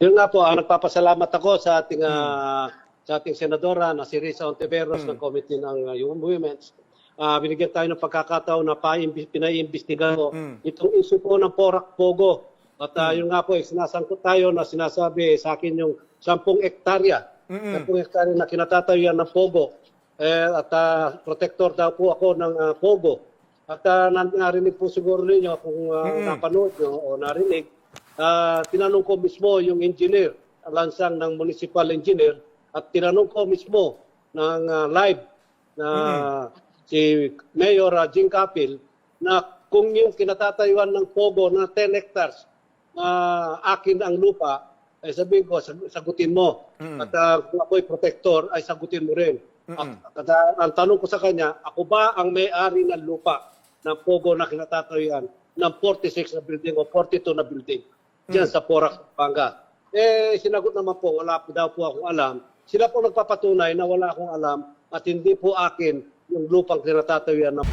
Yun nga po, ah, nagpapasalamat ako sa ating ah, sa ating senadora na si Risa Ontiveros ng Committee ng uh, Human Women's. Ah, binigyan tayo ng pagkakataon na pinaiimbestigahan ko itong issue po ng Porak Pogo. At ah, yun nga po, eh, sinasangkot tayo na sinasabi sa akin yung 10 ektarya. 10 ektarya na kinatatayuan ng Pogo. Eh, at ah, protector daw po ako ng ah, Pogo. At uh, narinig po siguro ninyo kung ah, napanood nyo o narinig, ah, tinanong ko mismo yung engineer, lansang ng municipal engineer, at tinanong ko mismo ng ah, live na si Mayor uh, Jing Capil na kung yung kinatatayuan ng Pogo na 10 hectares ah, akin ang lupa, ay sabihin ko, sag- sagutin mo. At ah, kung ako'y protector, ay sagutin mo rin. At, at, ah, ang tanong ko sa kanya, ako ba ang may-ari ng lupa ng Pogo na kinatatayuan ng 46 na building o 42 na building diyan sa Porac, Panga? Eh, sinagot naman po, wala po daw po akong alam. Sila po nagpapatunay na wala akong alam at hindi po akin yung lupang kinatatayuan ng